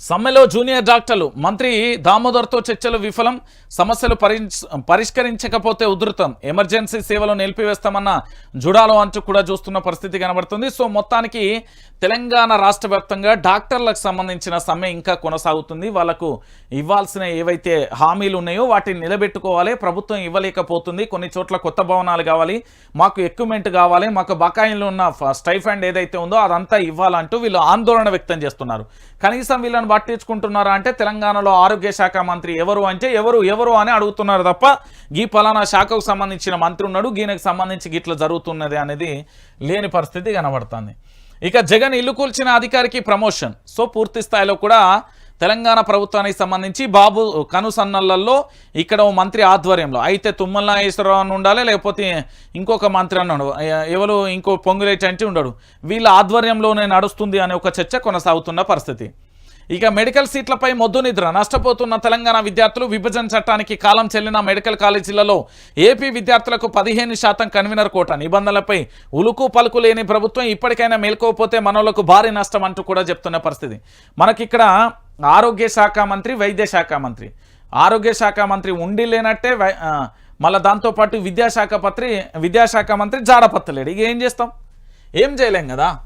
సమ్మెలో జూనియర్ డాక్టర్లు మంత్రి దామోదర్తో చర్చలు విఫలం సమస్యలు పరిష్- పరిష్కరించకపోతే ఉధృతం. ఎమర్జెన్సీ సేవలు నిలిపివేస్తామన్న జుడాలో అంటూ కూడా చూస్తున్న పరిస్థితి కనబడుతుంది. సో మొత్తానికి తెలంగాణ రాష్ట్ర వ్యాప్తంగా డాక్టర్లకు సంబంధించిన సమ్మె ఇంకా కొనసాగుతుంది. వాళ్ళకు ఇవ్వాల్సిన ఏవైతే హామీలు ఉన్నాయో వాటిని నిలబెట్టుకోవాలి. ప్రభుత్వం ఇవ్వలేకపోతుంది. కొన్ని చోట్ల కొత్త భవనాలు కావాలి. మాకు ఎక్విప్మెంట్ కావాలి. మాకు బకాయిలు ఉన్న స్టైఫ్ స్టైఫండ్ ఏదైతే ఉందో అదంతా ఇవ్వాలంటూ వీళ్ళు ఆందోళన వ్యక్తం చేస్తున్నారు. కనీసం వీళ్ళని పట్టించుకుంటున్నారా అంటే తెలంగాణలో ఆరోగ్య శాఖ మంత్రి ఎవరు అంటే ఎవరు ఎవరు అని అడుగుతున్నారు తప్ప ఈ పలానా శాఖకు సంబంధించిన మంత్రి ఉన్నాడు ఈయనకు సంబంధించి గిట్ల జరుగుతున్నది అనేది లేని పరిస్థితి కనబడుతుంది. ఇక జగన్ ఇల్లు కూల్చిన అధికారికి ప్రమోషన్. సో పూర్తి స్థాయిలో కూడా తెలంగాణ ప్రభుత్వానికి సంబంధించి బాబు కనుసన్నలలో ఇక్కడ ఓ మంత్రి ఆధ్వర్యంలో అయితే తుమ్మల నాగేశ్వరరావు అని ఉండాలి లేకపోతే ఇంకొక మంత్రి అన్నాడు ఎవరు ఇంకో పొంగులేటి అంటే ఉండడు. వీళ్ళ ఆధ్వర్యంలోనే నడుస్తుంది అనే ఒక చర్చ కొనసాగుతున్న పరిస్థితి. ఇక మెడికల్ సీట్లపై మొద్దు నిద్ర. నష్టపోతున్న తెలంగాణ విద్యార్థులు విభజన చట్టానికి కాలం చెల్లిన మెడికల్ కాలేజీలలో ఏపీ విద్యార్థులకు పదిహేను శాతం కన్వీనర్ కోట. నిబంధనలపై ఉలుకు పలుకు లేని ప్రభుత్వం ఇప్పటికైనా మేల్కోకపోతే మనోళ్ళకు భారీ నష్టం అంటూ కూడా చెప్తున్న పరిస్థితి. మనకిక్కడ ఆరోగ్య శాఖ మంత్రి వైద్య శాఖ మంత్రి. ఆరోగ్య శాఖ మంత్రి ఉండి లేనట్టే వై- మళ్ళీ దాంతోపాటు విద్యాశాఖ పత్రి విద్యాశాఖ మంత్రి జాడపత్తలేడు ఇక ఏం చేస్తాం? ఏం చేయలేం కదా?